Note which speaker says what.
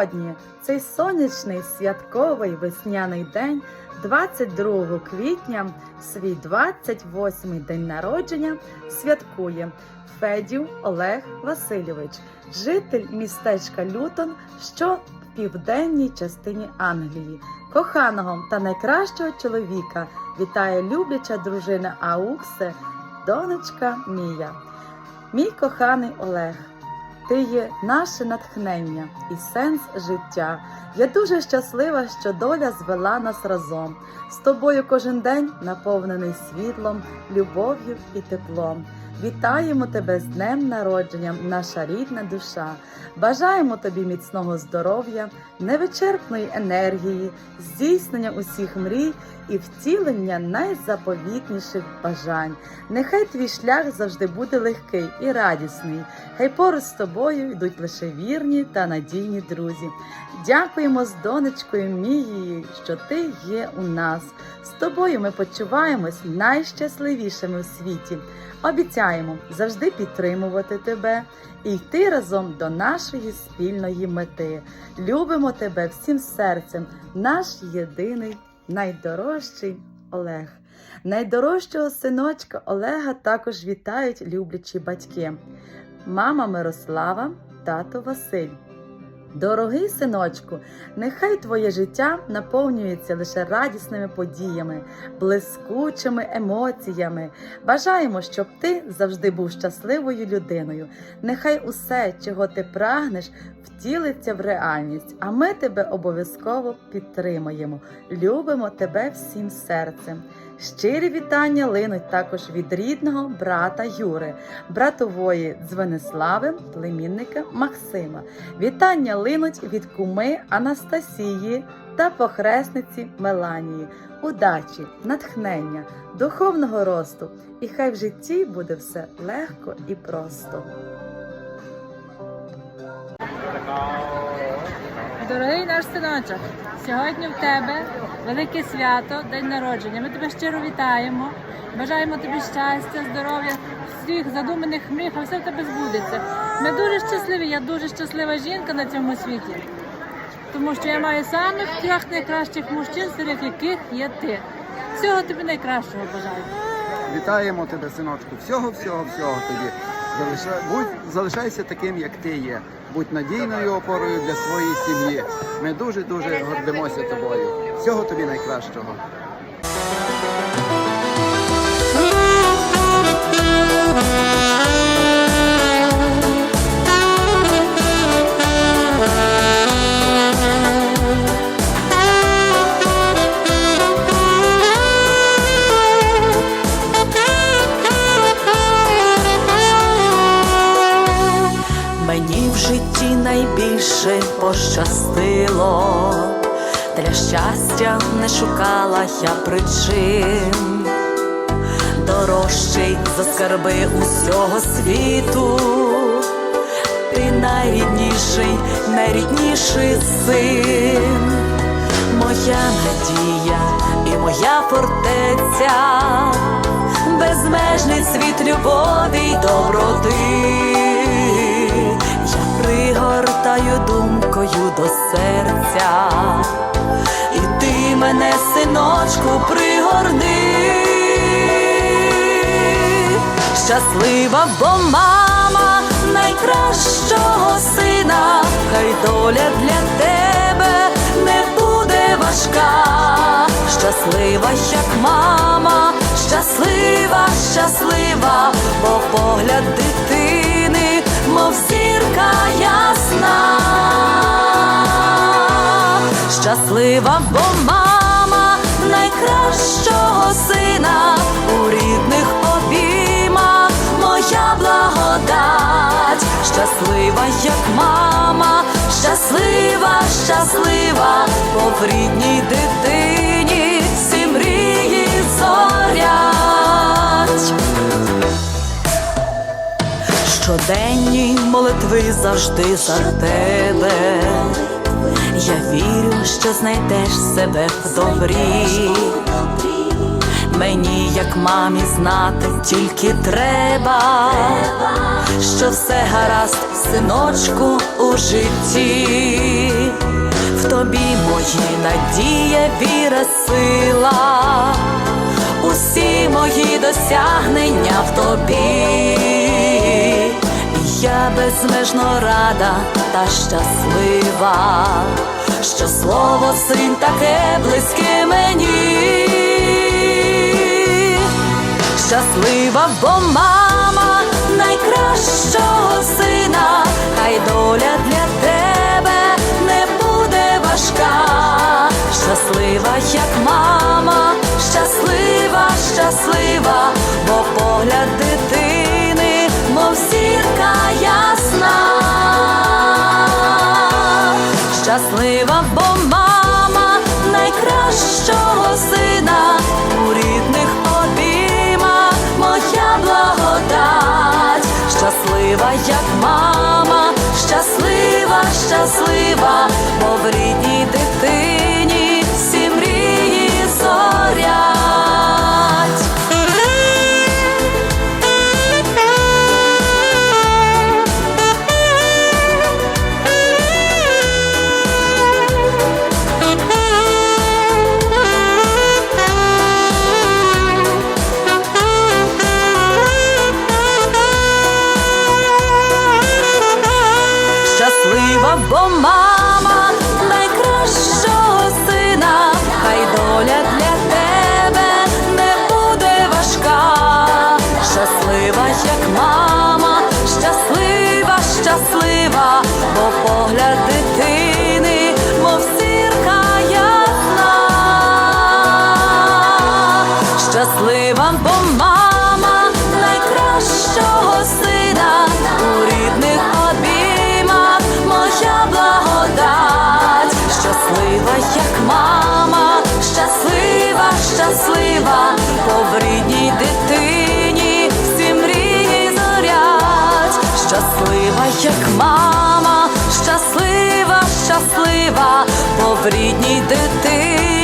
Speaker 1: Сьогодні цей сонячний святковий весняний день, 22 квітня, свій 28-й день народження святкує Федів Олег Васильович, житель містечка Лютон, що в південній частині Англії. Коханого та найкращого чоловіка вітає любляча дружина Ауксе, донечка Мія. Мій коханий Олег, ти є наше натхнення і сенс життя. Я дуже щаслива, що доля звела нас разом. З тобою кожен день наповнений світлом, любов'ю і теплом. Вітаємо тебе з днем народження, наша рідна душа. Бажаємо тобі міцного здоров'я, невичерпної енергії, здійснення усіх мрій і втілення найзаповітніших бажань. Нехай твій шлях завжди буде легкий і радісний. Хай поруч з тобою йдуть лише вірні та надійні друзі. Дякуємо з донечкою Мією, що ти є у нас. З тобою ми почуваємось найщасливішими в світі. Обіцяємо завжди підтримувати тебе і йти разом до нашої спільної мети. Любимо тебе всім серцем, наш єдиний найдорожчий Олег. Найдорожчого синочка Олега також вітають люблячі батьки. Мама Мирослава, тато Василь. Дорогий синочку, нехай твоє життя наповнюється лише радісними подіями, блискучими емоціями. Бажаємо, щоб ти завжди був щасливою людиною. Нехай усе, чого ти прагнеш, втілиться в реальність, а ми тебе обов'язково підтримаємо. Любимо тебе всім серцем. Щирі вітання линуть також від рідного брата Юри, братової Дзвенислави, племінника Максима. Вітання линуть від куми Анастасії та похресниці Меланії. Удачі, натхнення, духовного росту, і хай в житті буде все легко і просто.
Speaker 2: Дорогий наш синочок, сьогодні в тебе велике свято, день народження. Ми тебе щиро вітаємо. Бажаємо тобі щастя, здоров'я, всіх задуманих мрій, а все в тебе збудеться. Ми дуже щасливі, я дуже щаслива жінка на цьому світі, тому що я маю самих трьох найкращих мужчин, серед яких є ти. Всього тобі найкращого бажаю.
Speaker 3: Вітаємо тебе, синочку. Всього, всього, всього тобі. Залишай, будь, залишайся таким, як ти є. Будь надійною опорою для своєї сім'ї. Ми дуже дуже гордимося тобою. Всього тобі найкращого.
Speaker 4: Пощастило, для щастя не шукала я причин, дорожчий за скарби усього світу, ти найрідніший, найрідніший син, моя надія і моя фортеця, безмежний світ любові й доброти. Щаслива, бо мама найкращого сина, хай доля для тебе не буде важка. Щаслива, як мама, щаслива, щаслива, бо погляд дитини, мов зірка ясна. Щаслива, бо мама найкращого сина у рідних благодать. Щаслива, як мама, щаслива, щаслива, в рідній дитині всі мрії зорять. Щоденні молитви завжди за тебе. Я вірю, що знайдеш себе в добрі. Мені, як мамі, знати тільки треба, що все гаразд, синочку у житті, в тобі мої надія, віра, сила, усі мої досягнення в тобі. Я безмежно рада та щаслива, що слово син таке близьке мені. Щаслива, бо мама найкращого сина, хай доля для тебе не буде важка. Щаслива, як мама, щаслива, щаслива, бо погляд дитини, мов зірка ясна. Щаслива, бо мама Щаслива, як мама, щаслива, щаслива, бо в рідній дитині бо щаслива, бо в рідній дитині.